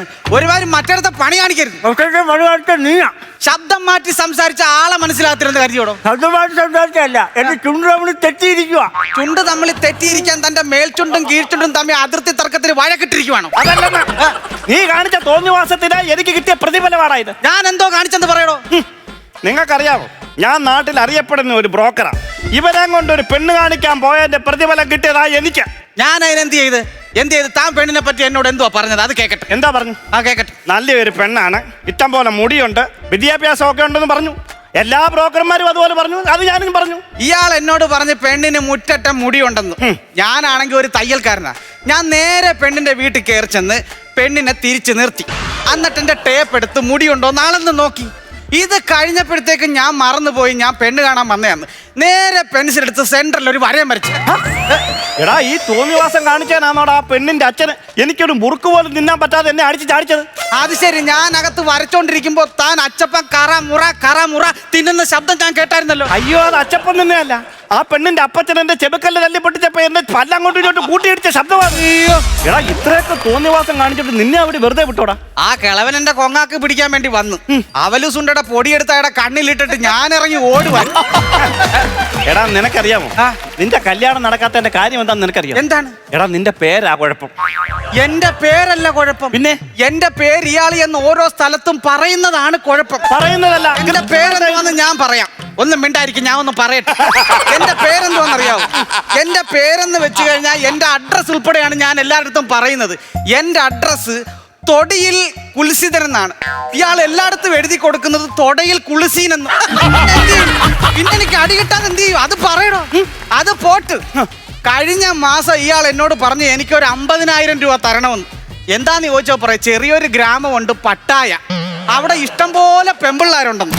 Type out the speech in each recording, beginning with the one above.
വിളിക്കുകയാണ്. ഒരുപാട് മറ്റിടത്തെ പണി കാണിക്കരുത്. നീയാ. ശബ്ദം മാറ്റി സംസാരിച്ച ആളെ മനസ്സിലാത്തിരുന്ന കരുതിയോടോ? ശബ്ദമായിട്ട് സംസാരിച്ചല്ല എന്റെ ചുണ്ട് തമ്മിൽ തെറ്റിയിരിക്കുക ചുണ്ട് തമ്മിൽ തെറ്റിയിരിക്കാൻ തന്റെ മേൽചുണ്ടും കീഴ്ചുണ്ടും തമ്മിൽ അതിർത്തി തർക്കത്തിന് വഴക്കിട്ടിരിക്കുവാണോ? അതല്ലെന്ന്. നീ കാണിച്ച തോന്നിവാസത്തിന് എനിക്ക് കിട്ടിയ പ്രതിഫലമാണ് ഇത്? ഞാൻ എന്തോ കാണിച്ചെന്ന് പറയണോ നിങ്ങൾക്കറിയാമോ ഞാൻ നാട്ടിൽ അറിയപ്പെടുന്ന ഒരു ബ്രോക്കറാ. ഇവരെ കൊണ്ട് ഒരു പെണ്ണ് കാണിക്കാൻ പോയതിന്റെ പ്രതിഫലം കിട്ടിയതാ എനിക്ക്. ഞാൻ അതിനെന്ത് ചെയ്ത്? എന്ത് ചെയ്ത്? താൻ പെണ്ണിനെ പറ്റി എന്നോട് എന്തുവാ പറഞ്ഞത്? അത് കേക്കട്ടെ. എന്താ പറഞ്ഞു? ആ കേക്കട്ടെ. നല്ലൊരു പെണ്ണാണ്. ഇഷ്ടം പോലെ മുടിയുണ്ട്. വിദ്യാഭ്യാസം ഒക്കെ ഉണ്ടെന്ന് പറഞ്ഞു. എല്ലാ ബ്രോക്കർമാരും അതുപോലെ പറഞ്ഞു. അത് ഞാനും പറഞ്ഞു. ഇയാൾ എന്നോട് പറഞ്ഞ് പെണ്ണിന് മുറ്ററ്റ മുടിയുണ്ടെന്ന്. ഞാനാണെങ്കിൽ ഒരു തയ്യൽക്കാരനാ. ഞാൻ നേരെ പെണ്ണിന്റെ വീട്ടിൽ കയറി ചെന്ന് പെണ്ണിനെ തിരിച്ചു നിർത്തി. എന്നിട്ട് എന്റെ ടേപ്പ് എടുത്ത് മുടിയുണ്ടോ നാളെന്ന് നോക്കി. ഇത് കഴിഞ്ഞപ്പോഴത്തേക്ക് ഞാൻ മറന്നുപോയി ഞാൻ പെണ്ണ് കാണാൻ വന്നതാന്ന് നേരെ പെൻസിൽ എടുത്ത് സെന്ററിൽ ഒരു വരയം വരച്ചു. എടാ ഈ തോന്നിവാസം കാണിച്ചാനാണോടാ ആ പെണ്ണിന്റെ അച്ഛന് എനിക്കൊരു മുറുക്ക് പോലും തിന്നാൻ പറ്റാതെ എന്നെ അടിച്ച് ചാടിച്ചത്? അത് ശരി ഞാൻ അകത്ത് വരച്ചോണ്ടിരിക്കുമ്പോ താൻ അച്ചപ്പൻ കറ മുറ കറ മുറ തിന്നുന്ന ശബ്ദം ഞാൻ കേട്ടായിരുന്നല്ലോ. അയ്യോ അത് അച്ചപ്പൻ തന്നെയല്ല ആ പെണ്ണിന്റെ അപ്പച്ചൻ എന്റെ ചെബക്കല്ല് തല്ലി പൊട്ടിച്ചപ്പോ എന്നെ പല്ലങ്ങോട്ടും ഇങ്ങോട്ട് കൂട്ടിയിടിച്ച ശബ്ദമാണ് എടാ ഇത്രയൊക്കെ തോന്നിവാസം കാണിച്ചിട്ട് നിന്നെ അവിടെ വെറുതെ വിട്ടോടാ. ആ കിളവൻ എന്റെ കൊങ്ങാക്ക് പിടിക്കാൻ വേണ്ടി വന്നു. അവലു സുണ്ടയുടെ പൊടിയെടുത്ത അയാടെ കണ്ണിലിട്ടിട്ട് ഞാൻ ഇറങ്ങി ഓടുവാൻ. എടാ നിനക്കറിയാമോ? നിന്റെ കല്യാണം നടക്കാത്തതിന്റെ കാര്യം എന്താന്ന് നിനക്കറിയാം എന്താണ്? എടാ നിന്റെ പേരാ കുഴപ്പം. എന്റെ പേരല്ല കുഴപ്പം. പിന്നെ? എന്റെ പേര് ഇയാളി എന്ന് ഓരോ സ്ഥലത്തും പറയുന്നതാണ് കുഴപ്പം. പറയുന്നതല്ല. എന്റെ പേരെന്താണെന്ന് ഞാൻ പറയാം. ഒന്നും മിണ്ടായിരിക്കും ഞാൻ ഒന്ന് പറയട്ടെ. എന്റെ പേരെന്തോന്നറിയാവോ എന്റെ പേരെന്ന് വെച്ച് കഴിഞ്ഞാൽ എന്റെ അഡ്രസ് ഉൾപ്പെടെയാണ് ഞാൻ എല്ലായിടത്തും പറയുന്നത്. എന്റെ അഡ്രസ് തൊടിയിൽ കുൽസിതൻ എന്നാണ്. ഇയാൾ എല്ലായിടത്തും എഴുതി കൊടുക്കുന്നത് തൊടയിൽ കുളിസീൻ എന്ന്. പിന്നെ എനിക്ക് അടി കിട്ടാതെ എന്ത് ചെയ്യും? അത് പറയണോ? അത് പോട്ട്. കഴിഞ്ഞ മാസം ഇയാൾ എന്നോട് പറഞ്ഞു എനിക്കൊരു അമ്പതിനായിരം രൂപ തരണമെന്ന്. എന്താന്ന് ചോദിച്ചോ പറയാം ചെറിയൊരു ഗ്രാമമുണ്ട് പട്ടായ. അവിടെ ഇഷ്ടം പോലെ പെമ്പിള്ളാരുണ്ടെന്ന്.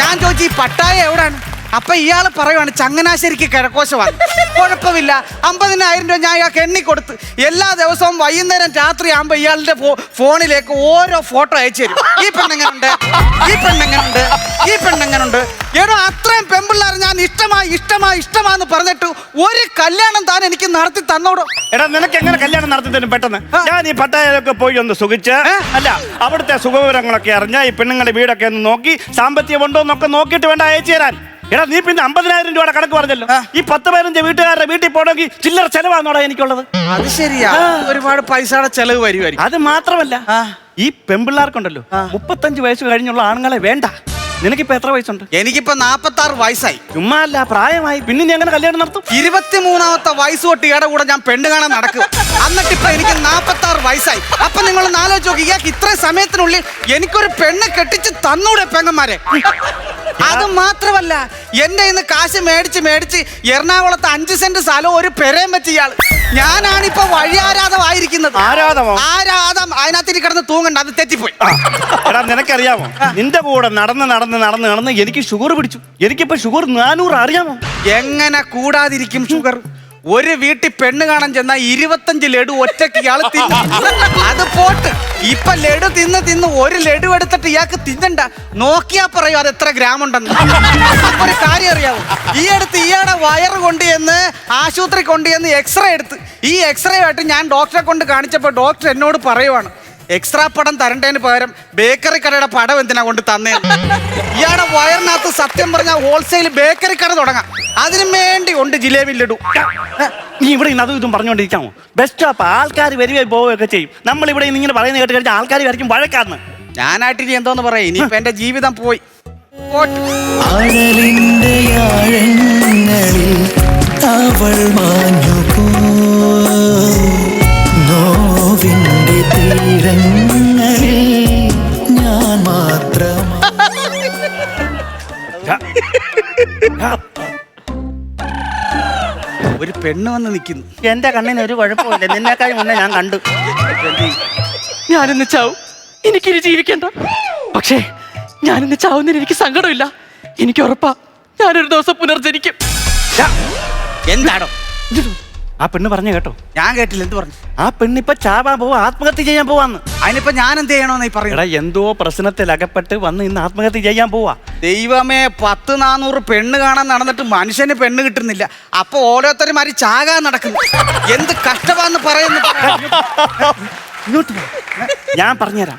ഞാൻ ചോദിച്ചു ഈ പട്ടായ എവിടെയാണ് അപ്പൊ ഇയാൾ പറയുവാണ് ചങ്ങനാശ്ശേരിക്ക് കിഴക്കോശമാണ്. കുഴപ്പമില്ല. അമ്പതിനായിരം രൂപ ഞാൻ ഇയാൾക്ക് എണ്ണി കൊടുത്ത് എല്ലാ ദിവസവും വൈകുന്നേരം രാത്രി ആകുമ്പോൾ ഇയാളുടെ ഫോണിലേക്ക് ഓരോ ഫോട്ടോ അയച്ചു തരും. ഈ പെണ്ണെങ്ങനുണ്ട്? ഈ പെണ്ണെങ്ങനുണ്ട്? ഈ പെണ്ണെങ്ങനുണ്ട്? എടോ അത്രയും പെമ്പിള്ളേർ ഞാൻ ഇഷ്ടമായി ഇഷ്ടമായി ഇഷ്ടമാന്ന് പറഞ്ഞിട്ട് ഒരു കല്യാണം താൻ എനിക്ക് നടത്തി തന്നോടോ? എടാ നിനക്ക് എങ്ങനെ കല്യാണം നടത്തി തരും പെട്ടെന്ന് ഞാൻ ഈ പട്ടായയിലൊക്കെ പോയി ഒന്ന് സുഖിച്ച് അല്ല അവിടുത്തെ സുഖവിവരങ്ങളൊക്കെ അറിഞ്ഞ ഈ പെണ്ണുങ്ങളുടെ വീടൊക്കെ ഒന്ന് നോക്കി സാമ്പത്തികം ഉണ്ടോ എന്നൊക്കെ നോക്കിയിട്ട് വേണ്ട അയച്ചു തരാൻ. എടാ നീ പിന്നെ അമ്പതിനായിരം രൂപയുടെ കണക്ക് പറഞ്ഞല്ലോ. ഈ പത്ത് പതിനഞ്ച് വീട്ടുകാരുടെ വീട്ടിൽ പോകണമെങ്കിൽ ചില്ലറ ചെലവാണോടാ എനിക്കുള്ളത്? അത് ശരിയാ. ഒരുപാട് പൈസയുടെ ചെലവ് വരുമായിരിക്കും. അത് മാത്രമല്ല ഈ പെമ്പിള്ളാർക്കുണ്ടല്ലോ. മുപ്പത്തഞ്ച് വയസ്സ് കഴിഞ്ഞുള്ള ആണുങ്ങളെ വേണ്ട. നിനക്കിപ്പോ എത്ര വയസ്സുണ്ട്? എനിക്കിപ്പോ നാപ്പത്തി ആറ് വയസ്സായി. ചുമ്മാ അല്ല പ്രായമായി. പിന്നെ ഞാൻ എങ്ങനെ കല്യാണം നടത്തും? ഇരുപത്തിമൂന്നാമത്തെ വയസ്സ് തൊട്ട് ഇയാടെ കൂടെ ഞാൻ പെണ്ണ് കാണാൻ നടക്കും. എന്നിട്ട് ഇപ്പൊ എനിക്ക് നാപ്പത്തി ആറ് വയസ്സായി. അപ്പൊ നിങ്ങൾ നാലോ നോക്കി ഇയാൾക്ക് ഇത്രയും സമയത്തിനുള്ളിൽ എനിക്കൊരു പെണ്ണ് കെട്ടിച്ച് തന്നൂടെ പെങ്ങന്മാരെ. അത് മാത്രമല്ല എന്റെ ഇന്ന് കാശ് മേടിച്ച് മേടിച്ച് എറണാകുളത്ത് അഞ്ച് സെന്റ് സ്ഥലം ഒരു പെരയും വെച്ചിയാൾ ഞാനാണ് ഇപ്പൊ വഴി ആരാധമായിരിക്കുന്നത് ആരാധമോ ആരാധം അതിനകത്ത് കിടന്ന് തൂങ്ങണ്ട അത് തെറ്റിപ്പോയി. എടാ നിനക്കറിയാമോ? നിന്റെ കൂടെ നടന്ന് നടന്ന് നടന്ന് നടന്ന് എനിക്ക് ഷുഗർ പിടിച്ചു. എനിക്കിപ്പോ ഷുഗർ നാനൂറ് അറിയാമോ? എങ്ങനെ കൂടാതിരിക്കും ഷുഗർ? ഒരു വീട്ടിൽ പെണ്ണ് കാണാൻ ചെന്നാൽ ഇരുപത്തഞ്ച് ലഡു ഒറ്റയ്ക്ക് ഇയാൾ തിന്നു. അത് പോട്ട്. ഇപ്പൊ ലഡു തിന്ന് തിന്ന് ഒരു ലഡു എടുത്തിട്ട് ഇയാൾക്ക് തിന്നണ്ട. നോക്കിയാ പറയൂ അത് എത്ര ഗ്രാം ഉണ്ടെന്ന് ഒരു കാര്യം അറിയാവോ? ഈ അടുത്ത് ഇയാടെ വയറ് കൊണ്ട് ചെന്ന് ആശുപത്രി കൊണ്ട് ചെന്ന് എക്സ്റേ എടുത്ത്. ഈ എക്സ്റേ ആയിട്ട് ഞാൻ ഡോക്ടറെ കൊണ്ട് കാണിച്ചപ്പോൾ ഡോക്ടർ എന്നോട് പറയുവാണ്. എക്സ്ട്രാ പടം തരണ്ടതിന് പകരം ബേക്കറി കടയുടെ പടം എന്തിനാ കൊണ്ട് തന്നേ? ഇയാളെ വയറിനകത്ത് സത്യം പറഞ്ഞാൽ ഹോൾസെയിൽ ബേക്കറി കട തുടങ്ങാം. അതിനു വേണ്ടി ഉണ്ട് ജിലേബി ലഡു നീ ഇവിടെ ഇന്ന് അതും ഇതും പറഞ്ഞുകൊണ്ടിരിക്കാമോ ബെസ്റ്റ് സ്റ്റോപ്പ് ആൾക്കാർ വരികയും പോവുകയൊക്കെ ചെയ്യും. നമ്മൾ ഇവിടെ ഇന്ന് ഇങ്ങനെ പറയുന്നത് കേട്ട് കഴിഞ്ഞാൽ ആൾക്കാർ വരയ്ക്കും വഴക്കാന്ന്. ഞാനായിട്ട് ഇനി എന്തോന്ന് പറയാം? ഇനിയിപ്പോ എന്റെ ജീവിതം പോയി. അവൾ മാഞ്ഞു തീരങ്ങളിൽ ഞാൻ മാത്രമാ ഒരു പെണ്ണ് വന്ന് നിൽക്കുന്നു എന്റെ കണ്ണിന് ഒരു കുഴപ്പമില്ല നിന്നെക്കാൾ മുന്നേ ഞാൻ കണ്ടു. ഞാനിന്ന് ചാവും. എനിക്കിനി ജീവിക്കണ്ട. പക്ഷേ ഞാനിന്ന് ചാവുന്നതിന് എനിക്ക് സങ്കടമില്ല. എനിക്ക് ഉറപ്പാ. ഞാനൊരു ദിവസം പുനർജനിക്കും. എന്താടോ? ആ പെണ്ണ് പറഞ്ഞു കേട്ടോ. ഞാൻ കേട്ടില്ല എന്ത് പറഞ്ഞു? ആ പെണ്ണിപ്പൊ ചാവാൻ പോവാ ആത്മഹത്യ ചെയ്യാൻ പോവാന്ന്. അതിനിപ്പോ ഞാൻ എന്ത് ചെയ്യണോന്ന് പറയുന്നത്? എടാ എന്തോ പ്രശ്നത്തിൽ അകപ്പെട്ട് വന്ന് ഇന്ന് ആത്മഹത്യ ചെയ്യാൻ പോവാ. ദൈവമേ പത്ത് നാനൂറ് പെണ്ണ് കാണാൻ നടന്നിട്ട് മനുഷ്യന് പെണ്ണ് കിട്ടുന്നില്ല. അപ്പൊ ഓരോരുത്തരുമാര് ചാകാൻ നടക്കുന്നു. എന്ത് കഷ്ടമാന്ന് പറയുന്നു. ഇങ്ങോട്ട്. ഞാൻ പറഞ്ഞുതരാം.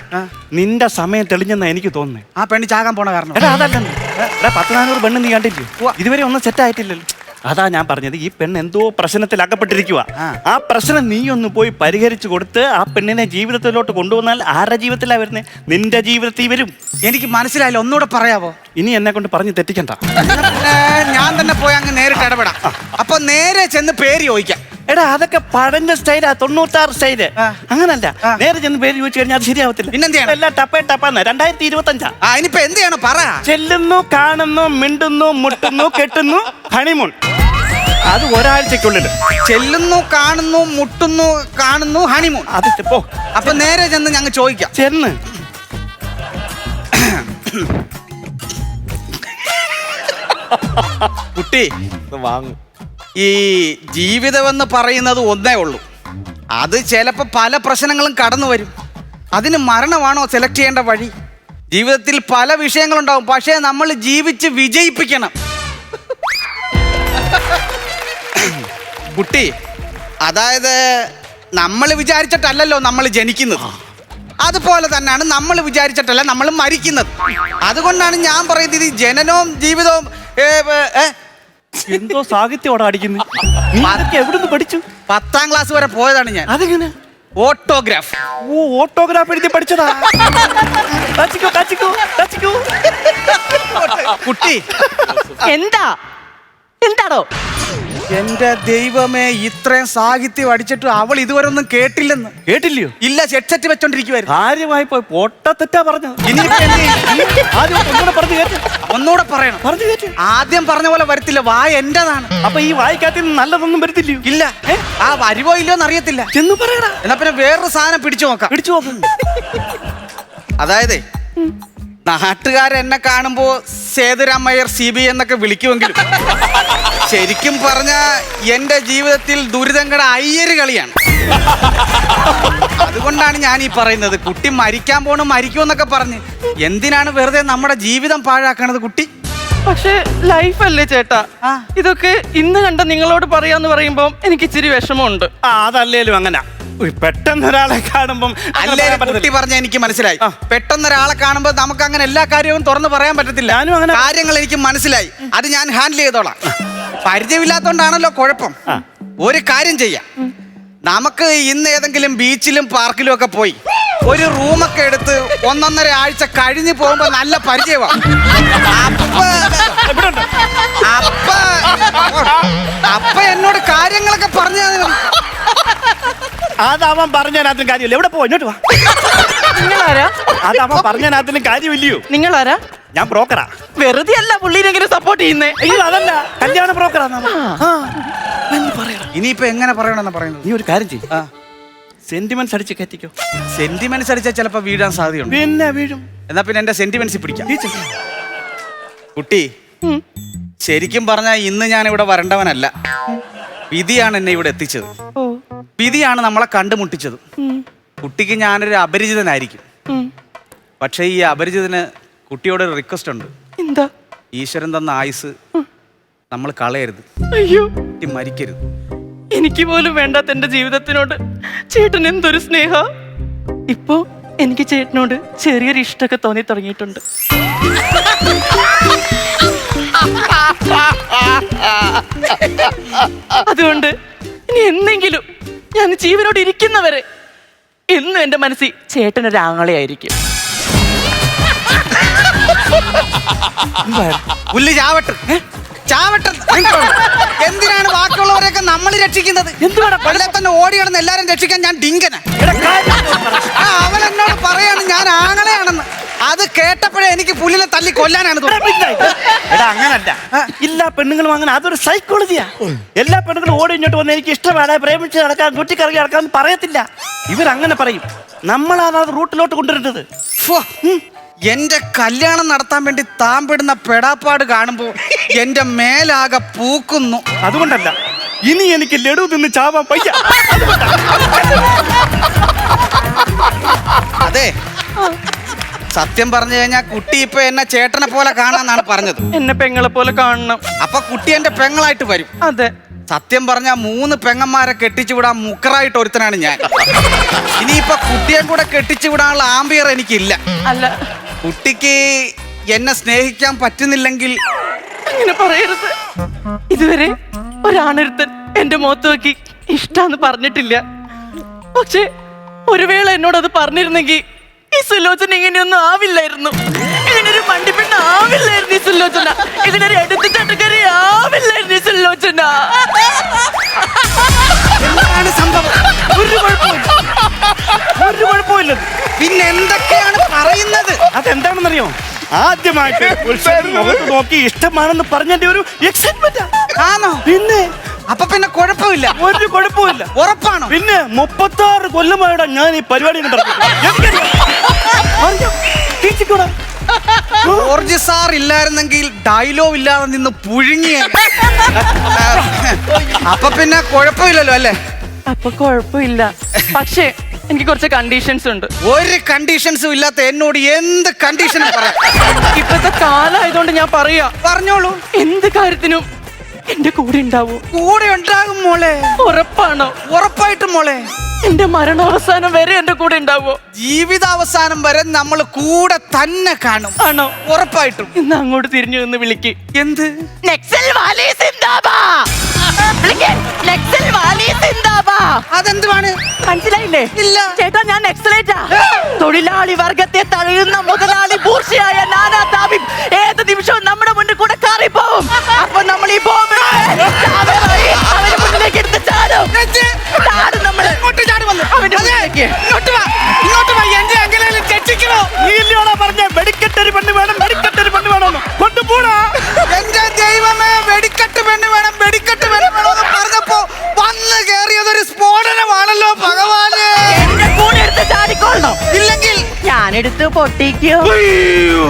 നിന്റെ സമയം തെളിഞ്ഞെന്നാ എനിക്ക് തോന്നുന്നു. ആ പെണ്ണ് ചാകാൻ പോണ കാരണം. എടാ അതല്ലെന്ന്. എടാ പത്ത് നാനൂറ് പെണ്ണ് നീ കണ്ടില്ലേ? ഇതുവരെ ഒന്നും സെറ്റ് ആയിട്ടില്ലല്ലോ. അതാ ഞാൻ പറഞ്ഞത് ഈ പെണ്ണ് എന്തോ പ്രശ്നത്തിൽ അകപ്പെട്ടിരിക്കുക ആ. പ്രശ്നം നീ ഒന്ന് പോയി പരിഹരിച്ചു കൊടുത്ത് ആ പെണ്ണിനെ ജീവിതത്തിലോട്ട് കൊണ്ടുവന്നാൽ ആരുടെ ജീവിതത്തിലാ വരുന്നത് നിന്റെ ജീവിതത്തിൽ വരും. എനിക്ക് മനസ്സിലായില്ല ഒന്നുകൂടെ പറയാവോ? ഇനി എന്നെ കൊണ്ട് പറഞ്ഞ് തെറ്റിക്കണ്ട. ഞാൻ തന്നെ പോയി അങ്ങ് നേരിട്ട് ഇടപെടാം. അപ്പൊ നേരെ ചെന്ന് പേര് ചോദിക്കാം. എടാ അതൊക്കെ പഴഞ്ഞ സ്റ്റൈലാ തൊണ്ണൂറ്റാറ് സ്റ്റൈൽ. അങ്ങനല്ല. നേരെ ചെന്ന് പേര് ചോദിച്ചു കഴിഞ്ഞാൽ അത് ശരിയാവത്തില്ല. പിന്നെന്ത്? എല്ലാം ടപ്പേ ടപ്പാന്ന് രണ്ടായിരത്തി ഇരുപത്തി അഞ്ചാ ഇനിയിപ്പോ എന്ത് ചെയ്യണം? പറ. ചെല്ലുന്നു കാണുന്നു മിണ്ടുന്നു മുട്ടുന്നു കെട്ടുന്നു ഹണിമൂൺ. അത് ഒരാഴ്ചക്കുള്ളിൽ ചെല്ലുന്നു കാണുന്നു മുട്ടുന്നു കാണുന്നു ഹണിമൂൺ. അത് പോ. അപ്പൊ നേരെ ചെന്ന് ഞങ്ങൾ ചോദിക്കാം. ചെന്ന്. കുട്ടി. വാങ്ങും. ഈ ജീവിതമെന്ന് പറയുന്നത് ഒന്നേ ഉള്ളൂ. അത് ചിലപ്പോൾ പല പ്രശ്നങ്ങളും കടന്നു വരും. അതിന് മരണമാണോ സെലക്ട് ചെയ്യേണ്ട വഴി? ജീവിതത്തിൽ പല വിഷയങ്ങളുണ്ടാവും. പക്ഷേ നമ്മൾ ജീവിച്ച് വിജയിപ്പിക്കണം. കുട്ടി അതായത് നമ്മൾ വിചാരിച്ചിട്ടല്ലല്ലോ നമ്മൾ ജനിക്കുന്നത്. അതുപോലെ തന്നെയാണ് നമ്മൾ വിചാരിച്ചിട്ടല്ല നമ്മൾ മരിക്കുന്നത്. അതുകൊണ്ടാണ് ഞാൻ പറയുന്നത് ഈ ജനനവും ജീവിതവും എന്തോ സാഹിത്യോടെ അടിക്കുന്നു. നീ ഇതൊക്കെ എവിടുന്ന് പഠിച്ചു? പത്താം ക്ലാസ് വരെ പോയതാണ് ഞാൻ. അതെങ്ങനെ? ഓട്ടോഗ്രാഫ്. ഓ ഓട്ടോഗ്രാഫ് എഴുതി പഠിച്ചതാ. ടച്ചിക്കോ ടച്ചിക്കോ ടച്ചിക്കോ കുട്ടി. എന്താ? എന്താടോ? എന്റെ ദൈവമേ ഇത്രയും സാഹിത്യം അടിച്ചിട്ട് അവൾ ഇതുവരെ ഒന്നും കേട്ടില്ലെന്ന്. കേട്ടില്ലയോ? ഇല്ല ചെറ്റ് വെച്ചോണ്ടിരിക്കുവായിരുന്നു. കാര്യമായി പോയി പൊട്ടത്തെറ്റാ പറഞ്ഞത്. ഇനിയിപ്പോ എന്ത് ചെയ്യും? ആദ്യം ഒന്നുകൂടെ പറഞ്ഞു കേട്ട്. ഒന്നുകൂടെ പറയണം. പറഞ്ഞു കേട്ട്. ആദ്യം പറഞ്ഞ പോലെ വരത്തില്ല വായ എന്റേതാണ്. അപ്പൊ ഈ വായിക്കാത്ത നല്ലതൊന്നും വരുത്തില്ലയോ? ഇല്ല. ആ വരുവോ ഇല്ലയോ എന്ന് അറിയത്തില്ല. ചെന്ന് പറയടാ. എന്നാ പിന്നെ വേറൊരു സാധനം പിടിച്ചു നോക്കാം. പിടിച്ചു നോക്കുന്നു അതായത് നാട്ടുകാരെന്നെ കാണുമ്പോൾ സേതുരാമയ്യർ സി ബി എന്നൊക്കെ വിളിക്കുമെങ്കിലും ശരിക്കും പറഞ്ഞ എന്റെ ജീവിതത്തിൽ ദുരിതങ്ങളുടെ അയ്യര് കളിയാണ്. അതുകൊണ്ടാണ് ഞാൻ ഈ പറയുന്നത്. കുട്ടി മരിക്കാൻ പോണു മരിക്കുമെന്നൊക്കെ പറഞ്ഞ്. എന്തിനാണ് വെറുതെ നമ്മുടെ ജീവിതം പാഴാക്കണത് കുട്ടി? പക്ഷേ ലൈഫ് അല്ലേ ചേട്ടാ ഇതൊക്കെ ഇന്ന് കണ്ട നിങ്ങളോട് പറയാന്ന് പറയുമ്പോൾ എനിക്ക് ഇച്ചിരി വിഷമമുണ്ട്. ആ അതല്ലേലും അങ്ങനെ. പെട്ടെന്ന് ഒരാളെ കാണുമ്പം അങ്ങനെ അല്ലേ കുട്ടി പറഞ്ഞ എനിക്ക് മനസ്സിലായി. പെട്ടെന്നൊരാളെ പെട്ടെന്ന് ഒരാളെ കാണുമ്പോൾ നമുക്ക് അങ്ങനെ എല്ലാ കാര്യവും തുറന്നു പറയാൻ പറ്റത്തില്ല. ഞാനും അങ്ങനെ- കാര്യങ്ങൾ എനിക്ക് മനസ്സിലായി. അത് ഞാൻ ഹാൻഡിൽ ചെയ്തോളാം. പരിചയമില്ലാത്തോണ്ടാണല്ലോ കുഴപ്പം. ഒരു കാര്യം ചെയ്യാം. നമുക്ക് ഇന്ന് ഏതെങ്കിലും ബീച്ചിലും പാർക്കിലും ഒക്കെ പോയി ഒരു റൂമൊക്കെ എടുത്ത് ഒന്നൊന്നര ആഴ്ച കഴിഞ്ഞു പോകുമ്പോ നല്ല പരിചയമാണ് അപ്പ. അപ്പ എന്നോട് കാര്യങ്ങളൊക്കെ പറഞ്ഞു. അതവൻ പറഞ്ഞതിനകത്തും കാര്യമില്ല. എവിടെ പോ ഇങ്ങോട്ട് വാ. നിങ്ങളാരാ? അതവൻ പറഞ്ഞതിനകത്തിനും കാര്യമില്ലയോ? നിങ്ങളാരാ? ഞാൻ ബ്രോക്കറാ വെറുതെ അല്ല പുള്ളീനെങ്ങനെ സപ്പോർട്ട് ചെയ്യുന്നേ. അയ്യോ അതല്ല. കല്യാണ ബ്രോക്കറാ ഇനിയിപ്പോ എങ്ങനെ പറയണമെന്ന് പറയുന്നത്? നീ ഒരു കാര്യം ചെയ്യും. സെന്റിമെന്റ്സ് അടിച്ച് കയറ്റിക്കോ. സെന്റിമെന്റ്സ് അടിച്ചാൽ ചിലപ്പോ വീഴാൻ സാധ്യതയുണ്ട്. പിന്നെ വീഴും. എന്നാ പിന്നെ എന്റെ സെന്റിമെന്റ്സ് പിടിക്കാം. കുട്ടി ശരിക്കും പറഞ്ഞാൽ ഇന്ന് ഞാൻ ഇവിടെ വരണ്ടവനല്ല. വിധിയാണ് എന്നെ ഇവിടെ എത്തിച്ചത്. ഓ. വിധിയാണ് നമ്മളെ കണ്ടുമുട്ടിച്ചത്. കുട്ടിക്ക് ഞാനൊരു അപരിചിതനായിരിക്കും. പക്ഷേ ഈ അപരിചിതന് കുട്ടിയോട് ഒരു റിക്വസ്റ്റ് ഉണ്ട്. എന്താ? ഈശ്വരൻ തന്ന ആയുസ് നമ്മൾ കളയരുത്. അയ്യോ. കുട്ടി മരിക്കരുത്. എനിക്ക് പോലും വേണ്ടാത്ത എന്റെ ജീവിതത്തിനോട് ചേട്ടൻ എന്തൊരു സ്നേഹ? ഇപ്പോ എനിക്ക് ചേട്ടനോട് ചെറിയൊരു ഇഷ്ടമൊക്കെ തോന്നി തുടങ്ങിയിട്ടുണ്ട്. അതുകൊണ്ട് ഇനി എന്തെങ്കിലും ഞാൻ ജീവനോട് ഇരിക്കുന്നവരെ. ഇന്നും എന്റെ മനസ്സിൽ ചേട്ടനൊരു ആങ്ങളെയായിരിക്കും പുല്ല് ചാവട്ട്. ഏ? ചാവട്ട്. എന്തിനാണ് ബാക്കിയുള്ളവരെയൊക്കെ നമ്മൾ രക്ഷിക്കുന്നത്? എന്തുവാടാ തന്നെ ഓടി നടന്ന് എല്ലാരും രക്ഷിക്കാൻ ഞാൻ ഡിങ്കന. അവൻ എന്നോട് പറയാണ് ഞാൻ ആങ്ങളെയാണെന്ന്. അത് കേട്ടപ്പോഴേ എനിക്ക് പുലിനെ തല്ലി കൊല്ലാനാണ് എടാ, എടാ അങ്ങനല്ല. എല്ലാ പെണ്ണുങ്ങളും അങ്ങനെ. അതൊരു സൈക്കോളജിയാ എല്ലാ പെണ്ണുങ്ങളും ഓടി ഇങ്ങോട്ട് വന്ന് എനിക്ക് ഇഷ്ടമാണ് പ്രേമിച്ച് നടക്കാൻ കുറ്റിക്കറങ്ങി നടക്കാൻ പറയത്തില്ല. ഇവരങ്ങനെ പറയും. നമ്മളാണ് അത് റൂട്ടിലോട്ട് കൊണ്ടുവരേണ്ടത് ഫോ, എന്റെ കല്യാണം നടത്താൻ വേണ്ടി താൻ പെടുന്ന പെടാപ്പാട് കാണുമ്പോ എന്റെ മേലാകെ പൂക്കുന്നു. അതുകൊണ്ടല്ല. ഇനി എനിക്ക് ലഡു തിന്ന് ചാവാൻ പയ്യ അതെ. സത്യം പറഞ്ഞു കഴിഞ്ഞാൽ കുട്ടി ഇപ്പൊ എന്നെ ചേട്ടനെ പോലെ കാണാന്നാണ് പറഞ്ഞത്. എന്നെ പെങ്ങളെ പോലെ കാണണം. അപ്പൊ കുട്ടി എന്റെ പെങ്ങളായിട്ട് വരും. അതെ. സത്യം പറഞ്ഞ മൂന്ന് പെങ്ങന്മാരെ കെട്ടിച്ചു വിടാൻ മുക്കറായിട്ട് ഒരുത്തനാണ് ഞാൻ. ഇനിയിപ്പൊ കുട്ടിയെ കൂടെ കെട്ടിച്ചു വിടാനുള്ള ആംബിയർ എനിക്കില്ല. അല്ല. കുട്ടിക്ക് എന്നെ സ്നേഹിക്കാൻ പറ്റുന്നില്ലെങ്കിൽ അങ്ങനെ പറയരുത്. ഇതുവരെ ഒരാണൊരുത്തൻ എന്റെ മുഖത്ത് നോക്കി ഇഷ്ടാന്ന് പറഞ്ഞിട്ടില്ല. പക്ഷെ ഒരു വേള എന്നോട് അത് പറഞ്ഞിരുന്നെങ്കിൽ ഈ സുലോചന ഇങ്ങനെയൊന്നും ആവില്ലായിരുന്നു. ഇങ്ങനൊരു മണ്ടിപ്പെണ്ണ ആവില്ലായിരുന്നു ഈ സുലോചന. ഇതിനൊരു എടുത്തു ചട്ടക്കറി ആവില്ലായിരുന്നു ഈ സുലോചന. എന്താണ് സംഭവം? ഒരു കുഴപ്പമില്ല. ഒരു കുഴപ്പമില്ല. പിന്നെ എന്തൊക്കെയാണ് പറയുന്നത്? അതെന്താണെന്നറിയോ? ആദ്യമായിട്ട് മുഖത്ത് നോക്കി ഇഷ്ടമാണെന്ന് പറഞ്ഞതിന്റെ ഒരു എക്സൈറ്റ്മെന്റ് ആണോ? പിന്നെ അപ്പൊ പിന്നെ കുഴപ്പമില്ല. ഒരു കുഴപ്പമില്ല. ഉറപ്പാണോ? പിന്നെ മുപ്പത്തി ആറ് കൊല്ലമായിടാ ഞാൻ ഈ പരിപാടി ജോർജ് സാർ ഇല്ലായിരുന്നെങ്കിൽ ഡയലോഗ് ഇല്ലാതെ നിന്ന് പുഴുങ്ങിയ അപ്പൊ പിന്നെ കുഴപ്പമില്ലല്ലോ അല്ലേ? അപ്പൊ കുഴപ്പമില്ല. പക്ഷേ എനിക്ക് കുറച്ച് കണ്ടീഷൻസ് ഉണ്ട്. ഒരു കണ്ടീഷൻസും ഇല്ലാത്ത എന്നോട് എന്ത് കണ്ടീഷനും പറയാം? ഇപ്പത്തെ കാലമായതുകൊണ്ട് ഞാൻ പറയാ. പറഞ്ഞോളൂ. എന്ത് കാര്യത്തിനും എന്റെ കൂടെ ഉണ്ടാവൂ. കൂടെ ഉണ്ടാകും മോളെ. ഉറപ്പാണോ? ഉറപ്പായിട്ടും മോളെ. എന്റെ മരണാവസാനം വരെ എന്റെ കൂടെ ഉണ്ടാവോ. ജീവിതാവസാനം വരെ നമ്മൾ കൂടെ തന്നെ കാണും. ആണോ? ഉറപ്പായിട്ടും. ഇന്ന് അങ്ങോട്ട് തിരിഞ്ഞു നിന്ന് വിളിക്ക്. എന്ത്? നെക്സൽ വാലി സിന്ദാബാ അതെന്തുവാണ്? മനസ്സിലായില്ലേ? ഇല്ല. ചേട്ടാ ഞാൻ നെക്സലേറ്റാ തൊഴിലാളി വർഗത്തെ തഴയുന്ന മുതലാളി പൂർച്ചയായ നാനാ താപിം. ഏത് നിമിഷവും നമ്മുടെ മുന്നിൽ കൂടെ കയറിപ്പോവും. അപ്പൊ നമ്മൾ ഈ ബോംബ് അവന്റെ മുന്നിലേക്ക് എടുത്ത് ചാടും. ചാടും നമ്മൾ. ഇങ്ങോട്ട് ചാടി വന്നു. അവന്റെ അതെ, മുന്നിലേക്ക്. ഇങ്ങോട്ട് വാ. ഇങ്ങോട്ട് വാ. എന്റെ എങ്ങനെയാലും രക്ഷിക്കണോ? നീ ഇല്ലയോടാ പറഞ്ഞ. വെടിക്കെട്ടൊരു പെണ്ണ് വേണം. വെടിക്കെട്ടൊരു പെണ്ണ് വേണമെന്ന് കൊണ്ടുപോടാ. പൊട്ടിക്കോ അയ്യോ